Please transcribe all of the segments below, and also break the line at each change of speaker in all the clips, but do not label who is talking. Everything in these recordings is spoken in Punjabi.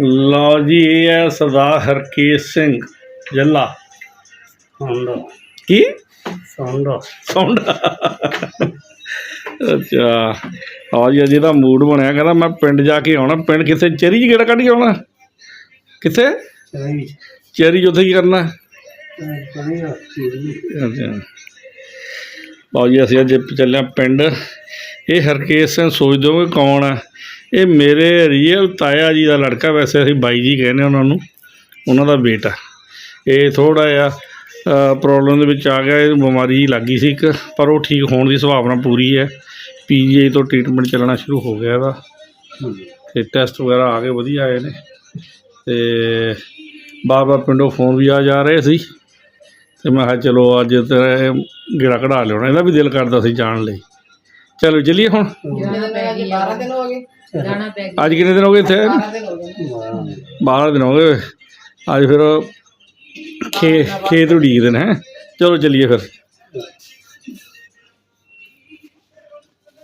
ਲਓ ਜੀ ਇਹ ਹੈ ਸਰਦਾਰ ਹਰਕੇਸ਼ ਸਿੰਘ ਜੱਲਾ।
ਸੌਂਦਾ।
ਕੀ?
ਸੌਂਦਾ।
ਸੌਂਡਾ ਅੱਛਾ। ਆ ਜੀ ਅਜੇ ਦਾ ਮੂਡ ਬਣਿਆ ਕਹਿੰਦਾ ਮੈਂ ਪਿੰਡ ਜਾ ਕੇ ਆਉਣਾ। ਪਿੰਡ ਕਿੱਥੇ? ਚੇਰੀ ਜੀ ਗੇੜਾ ਕੱਢ ਕੇ ਆਉਣਾ? ਕਿੱਥੇ? ਚੇਰੀ ਉੱਥੇ ਕੀ ਕਰਨਾ? ਅੱਛਾ। ਲਓ ਜੀ ਅਸੀਂ ਅੱਜ ਚੱਲੇ ਹਾਂ ਪਿੰਡ। ਇਹ ਹਰਕੇਸ਼ ਸਿੰਘ ਸੋਚਦੇ ਹੋਗੇ ਕੌਣ ਹੈ ਇਹ ਮੇਰੇ ਰੀਅਲ ਤਾਇਆ ਜੀ ਦਾ ਲੜਕਾ, ਵੈਸੇ ਅਸੀਂ ਬਾਈ ਜੀ ਕਹਿੰਦੇ ਉਹਨਾਂ ਨੂੰ, ਉਹਨਾਂ ਦਾ ਬੇਟਾ। ਇਹ ਥੋੜਾ ਜਿਹਾ ਪ੍ਰੋਬਲਮ ਦੇ ਵਿੱਚ ਆ ਗਿਆ, ਇਹ ਬਿਮਾਰੀ ਜਿਹੀ ਲੱਗ ਗਈ ਸੀ ਇੱਕ, ਪਰ ਉਹ ਠੀਕ ਹੋਣ ਦੀ ਸੰਭਾਵਨਾ ਪੂਰੀ ਹੈ। ਪੀਜੀਆਈ ਤੋਂ ਟ੍ਰੀਟਮੈਂਟ ਚੱਲਣਾ ਸ਼ੁਰੂ ਹੋ ਗਿਆ ਇਹਦਾ। ਤੇ ਟੈਸਟ ਵਗੈਰਾ ਆ ਕੇ ਵਧੀਆ ਆਏ ਨੇ। ਤੇ ਬਾਰ-ਬਾਰ ਪਿੰਡੋਂ ਫੋਨ ਵੀ ਆ ਜਾ ਰਹੇ ਸੀ। ਤੇ ਮੈਂ ਕਿਹਾ ਚਲੋ ਅੱਜ ਤੇ ਗੇੜਾ ਕਢਾ ਲਿਆਉਣਾ, ਇਹਦਾ ਵੀ ਦਿਲ ਕਰਦਾ ਸੀ ਜਾਣ ਲਈ। ਚਲੋ ਚੱਲੀਏ ਹੁਣ।
ਜਾਣਾ ਪੈ ਗਿਆ 12 ਦਿਨ ਹੋ ਗਏ ਜਾਣਾ ਪੈ ਗਿਆ
ਅੱਜ ਕਿੰਨੇ ਦਿਨ ਹੋ ਗਏ ਇੱਥੇ?
12 ਦਿਨ ਹੋ ਗਏ।
12 ਦਿਨ ਹੋ ਗਏ ਅੱਜ ਫਿਰ ਖੇ ਖੇਤ ਉਡੀਕਦੇ ਨੇ ਹੈਂ। ਚਲੋ ਚੱਲੀਏ ਫਿਰ।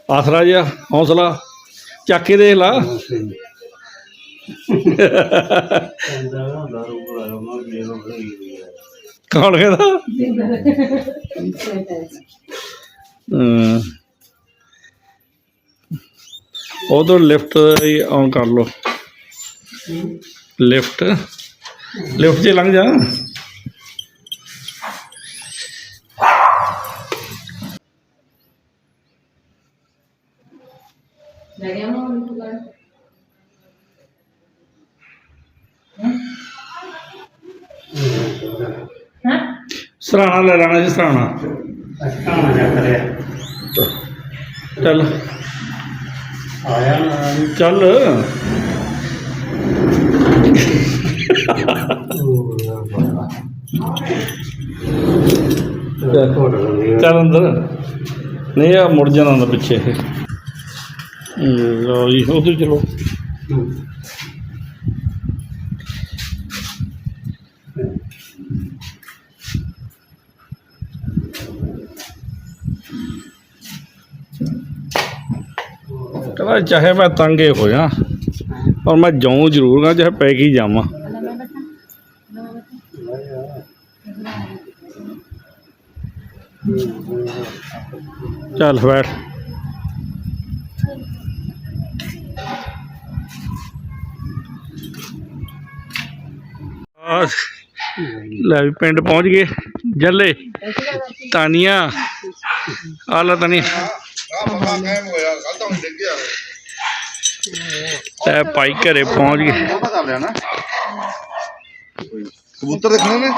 ਆਸਰਾ ਜਿਹਾ ਹੌਸਲਾ। ਚੱਕ ਕੇ ਦੇਖ ਲਾ। ਕੌਣ ਕਹਿੰਦਾ? ਹਮ। ਉਹ ਤੋਂ ਲਿਫਟ ਹੀ ਆਨ ਕਰ ਲੋ ਲਿਫਟ। ਲਿਫਟ 'ਚ ਲੰਘ ਜਾ।
ਹਾਂ?
ਸਰਾਣਾ ਲੈ ਲੈਣਾ ਜੀ ਸਰਾਣਾ
ਜਾ ਕਰਿਆ।
ਚੱਲ।
ਆਇਆ
ਚੱਲ। ਚੱਲ ਅੰਦਰ। ਨਹੀਂ ਆ ਮੁੜ ਜਾਣਾ ਹੁੰਦਾ ਪਿੱਛੇ। ਲਓ ਜੀ ਉਧਰ ਚਲੋ। ਕਹਿੰਦਾ ਚਾਹੇ ਮੈਂ ਤੰਗੇ ਹੋ ਜਾ ਪਰ ਮੈਂ ਜਾਉਂ ਜ਼ਰੂਰ ਗਾ, ਚਾਹੇ ਪੈ ਕੇ ਜਾਵਾਂ। ਚੱਲ ਬੈਠ। ਲੈ ਵੀ ਪਿੰਡ ਪਹੁੰਚ ਗਏ। ਜੱਲੇ, ਤਾਨੀਆਂ, ਆਲਾ ਲੈ ਤੇ ਭਾਈ ਘਰੇ ਪਹੁੰਚ ਗਏ।
ਕਬੂਤਰ ਦੇਖਣੇ ਨੇ?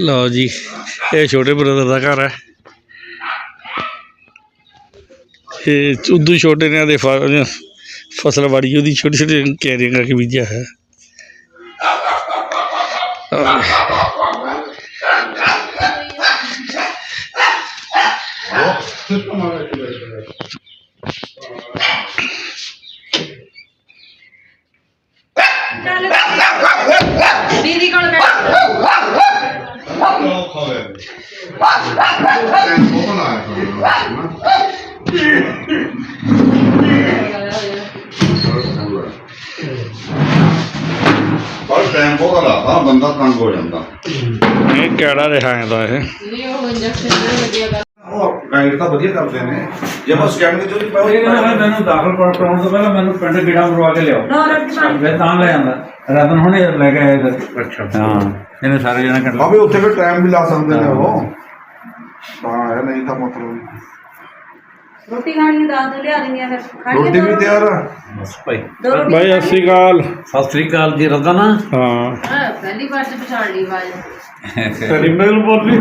ਲਓ ਜੀ ਇਹ ਛੋਟੇ ਬ੍ਰਦਰ ਦਾ ਘਰ ਹੈ। ਇਹ ਉਦੋਂ ਛੋਟੇ ਨੇ ਦੇ ਫਸਲ ਵਾੜੀ ਉਹਦੀ ਛੋਟੀ ਛੋਟੀ ਕੈਰੀਆਂ ਕਰਕੇ ਬੀਜਿਆ ਹੈ।
ਦੀਦੀ ਕੋਲ
ਪਰ ਟਾਈਮ ਬਹੁਤ ਲਾਤਾ ਬੰਦਾ ਤੰਗ ਹੋ ਜਾਂਦਾ
ਇਹ ਕਿਹੜਾ ਰਿਹਾ ਇਹਦਾ ਇਹ?
ਨਹੀਂ ਉਹ ਇੰਜੈਕਸ਼ਨ
ਉਹ ਗਾਈਡ ਤਾਂ ਵਧੀਆ ਕਰਦੇ ਨੇ। ਜੇ ਆਪਾਂ ਸਕੈਨ ਵਿੱਚ ਉਹਦੀ
ਇਹ ਕਹਿੰਦਾ ਵੀ ਮੈਨੂੰ ਦਾਖਲ ਕਰਾ- ਕਰਾਉਣ ਤੋਂ ਪਹਿਲਾਂ ਮੈਨੂੰ ਪਿੰਡ ਗੇੜਾ ਮਰਵਾ ਕੇ ਲਿਆਓ। ਮੈਂ ਤਾਂ ਲੈ ਆਂਦਾ। ਰਤਨ ਹੁਣੇ ਲੈ ਕੇ ਆਏ ਇੱਧਰ।
ਅੱਛਾ।
ਹਾਂ ਇਹਨੇ ਸਾਰੇ ਜਣੇ ਕੱਢ
ਵੀ ਉੱਥੇ ਫਿਰ ਟਾਈਮ ਵੀ ਲਾ ਸਕਦੇ ਨੇ ਉਹ। ਹਾਂ। ਇਹ ਨਹੀਂ ਤਾਂ ਮਤਲਬ।
ਰੋਟੀ ਖਾਣੀ ਦਾਲ ਤੋਂ ਲਿਆ ਦਿੰਦੀਆਂ ਫਿਰ। ਖਾਣੀ
ਰੋਟੀ ਵੀ ਤਿਆਰ ਆ?
ਬਸ ਭਾਈ।
ਭਾਈ ਸਤਿ ਸ਼੍ਰੀ ਅਕਾਲ।
ਸਤਿ ਸ੍ਰੀ ਅਕਾਲ ਜੀ ਰਤਨ।
ਹਾਂ।
ਹਾਂ ਪਹਿਲੀ ਵਾਰ ਤੇ ਪਛਾਣ ਲਈ ਆਵਾਜ਼।
ਤੇਰੀ ਮੇਲ ਬੋਲੀ।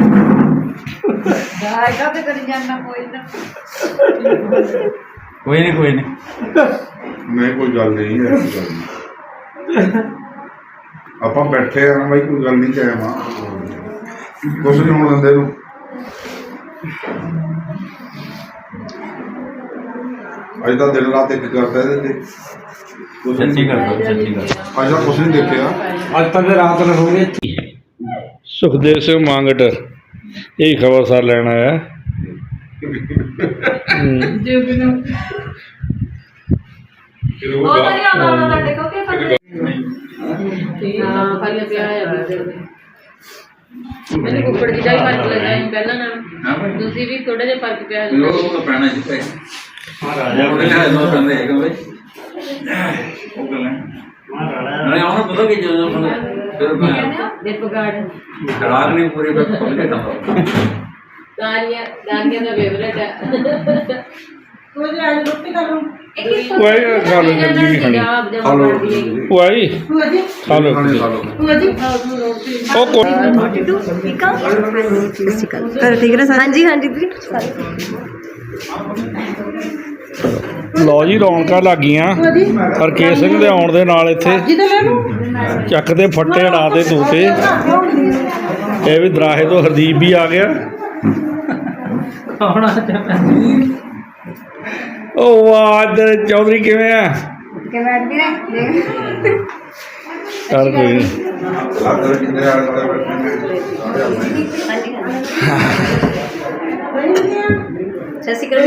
ਕਰੀ ਜਾਂਦਾ ਕੋਈ ਨਾ?
ਕੋਈ ਨਹੀਂ ਕੋਈ ਨਹੀਂ
ਨਹੀਂ ਕੋਈ ਗੱਲ ਨਹੀਂ ਐਸੀ ਗੱਲ ਨਹੀਂ। ਆਪਾਂ ਬੈਠੇ ਆ ਨਾ ਬਾਈ ਕੋਈ ਗੱਲ ਨਹੀਂ ਚਾਹੇ ਮਾਂ ਕੁਛ ਨਹੀਂ ਹੋਣ ਦਿੰਦੇ ਨੂੰ ਅੱਜ ਤਾਂ ਦਿਨ ਰਾਤ ਇੱਕ ਕਰਦਾ ਇਹਦੇ ਤੇ। ਕੁਛ
ਸੱਚੀ
ਨਹੀਂ।
ਗੱਲ ਸੱਚੀ ਗੱਲ
ਅੱਜ ਤਾਂ ਕੁਛ ਨਹੀਂ ਦੇਖਿਆ।
ਅੱਜ ਤੱਕ ਰਾਤ ਨੂੰ ਹੋ ਗਈ
ਸੁਖਦੇਵ ਸਿੰਘ ਮੰਗਟ। ਇਹ ਖਬਰਸਾਰ ਲੈਣ ਆਇਆ। ਹੂੰ।
ਉਹ ਤਾਂ ਨਹੀਂ ਆਉਂਦਾ ਉਹਨਾਂ ਤੁਹਾਡੇ ਕੋਲ ਕਿ ਪਤਾ
ਹਾਂ ਖਾਲੀ ਪਿਆ ਆ ਬਰਗਰ ਦੇ ਮੈਨੂੰ ਕੁੱਕੜ ਦੀ ਜਾਈ ਫ਼ਰਕ ਲੱਗਾ ਸੀ ਪਹਿਲਾਂ ਨਾਲ। ਤੁਸੀਂ ਵੀ ਥੋੜਾ ਜਿਹਾ ਫ਼ਰਕ ਪਿਆ
ਲੋ ਉਹ ਤਾਂ ਪੈਣਾ ਜਿੱਥੇ ਉਹ ਤੇ ਹੈ ਲੋ ਪੈਂਦੇ ਹੈਗਾ ਬਈ ਉਹ ਗੱਲ। ਹੈ ਨਹੀਂ ਆਉਣਾ ਪਤਾ ਕਿ ਜਦੋਂ ਫਿਰ
ਪਗਾੜ
ਖਰਾਕ ਨਹੀਂ ਪੂਰੀ ਮੈਂ ਖੋਲ ਕੇ ਖਾਂਦਾ
ਦਾਨੀਆਂ ਦਾਨੀਆਂ ਦਾ ਫੇਵਰੇਟ ਹੈ
ਜੀ ਅੱਜ ਰੋਟੀ ਕਰ ਲੂੰ
ਲਓ ਜਲਦੀ ਨਹੀਂ ਖਾਣੀ
ਹਲੋ
ਕਰਦੀ ਹੈ
ਉਹ ਆਈ?
ਭੂਆ ਜੀ।
ਖਾ ਲਓ।
ਖਾਣੇ ਖਾ ਲਓ।
ਭੂਆ ਜੀ
ਉਹ ਕੋਈ
ਕਰ ਠੀਕ ਹੈ ਹਾਂਜੀ ਹਾਂਜੀ। ਜੀ
ਲਓ ਜੀ ਰੌਣਕਾਂ ਲੱਗ ਗਈਆਂ।
ਭੂਆ ਜੀ
ਹਰਕੇਸ਼ ਸਿੰਘ ਦੇ ਆਉਣ ਦੇ ਨਾਲ ਇੱਥੇ
ਲੈ
ਚੱਕ ਦੇ ਫੱਟੇ ਅੜਾ ਦੇ ਤੂਤੇ ਇਹ ਵੀ ਦਰਾਹੇ ਤੋਂ ਹਰਦੀਪ ਵੀ ਆ ਗਿਆ। ਉਹ ਵਾਹ ਚੌਧਰੀ ਕਿਵੇਂ ਆ?
ਕਿ ਬੈਠਦੀ ਨੇ। ਦੇਖ
ਚੱਲ ਕੋਈ
ਸਤਿ ਸ਼੍ਰੀ ਅਕਾਲ।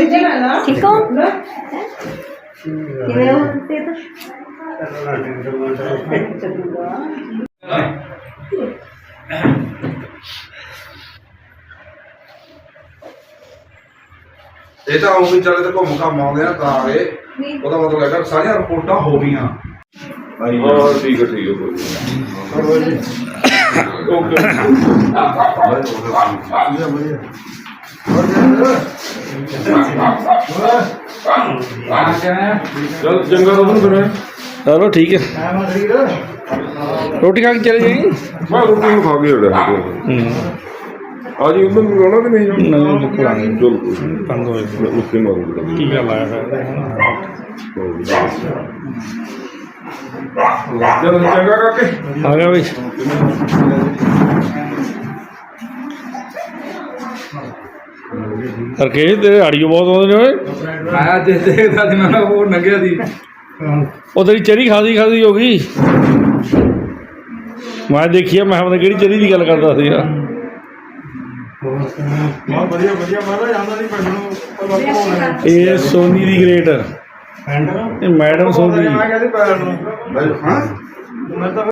ਜੀ। ਠੀਕ ਹੋ? ਕਿਵੇਂ ਹੋ? ਤੇ ਤਾਂ
ਇਹ ਤਾਂ ਉਹ ਵੀ ਚੱਲੇ ਤੇ ਘੁੰਮ ਘੰਮ ਆਉਂਦੇ ਆ ਤਾਂ ਆਏ ਉਹਦਾ ਮਤਲਬ ਹੈਗਾ ਸਾਰੀਆਂ ਰਿਪੋਰਟਾਂ ਹੋ ਗਈਆਂ। ਹਾਂ ਠੀਕ ਹੈ ਠੀਕ ਹੈ ਕੋਈ
ਚਲ ਚੰਗਾ
ਚਲੋ ਠੀਕ ਹੈ। ਰੋਟੀ ਖਾ ਕੇ ਚਲੇ ਜਾਈਂ
ਮੈਂ ਰੋਟੀ ਨੂੰ ਖਾ ਕੇ ਹਟਿਆ
ਹੂੰ।
ਆ ਜੀ ਉਧਰ ਨੂੰ ਆਉਣਾ ਕਿ ਨਹੀਂ? ਜਾਣਾ?
ਨਹੀਂ ਨਿਕਲਾਂਗੇ
ਚਲ।
ਤੰਗ ਹੋਏ
ਉੱਥੇ ਮਾਰੂੰਗਾ।
ਕੀ ਗੱਲ ਆਇਆ ਫਿਰ
ਜਦ ਚੰਗਾ ਕਾਕੇ।
ਆ ਗਿਆ ਵੀ ਹਰਕੇਸ਼ ਤੇਰੇ ਆਡੀਓ ਬਹੁਤ ਆਉਂਦੇ ਨੇ ਓਏ।
ਆਇਆ ਜੇ ਦੇਖਦਾ ਸੀ ਮੈਂ ਉਹ ਨੰਗਿਆ ਦੀ।
ਉਹ ਤੇਰੀ ਚਰੀ ਖਾਦੀ ਖਾਦੀ ਹੋ ਗਈ। ਮੈਂ ਦੇਖੀਆ ਮੈਂ ਪਤਾ ਕਿਹੜੀ ਚਰੀ ਦੀ ਗੱਲ ਕਰਦਾ ਸੀਗਾ।
ਬਹੁਤ ਵਧੀਆ ਵਧੀਆ ਮੈਂ ਤਾਂ ਜਾਂਦਾ ਨਹੀਂ ਪਿੰਡ ਨੂੰ ਪਰ
ਇਹ ਸੋਨੀ ਦੀ ਗ੍ਰੇਟ ਇਹ ਮੈਡਮ ਸੋਨੀ
ਮੈਂ ਕਹਿੰਦੀ ਪੈਰ ਨੂੰ।
ਹਾਂ।
ਮੈਂ ਤਾਂ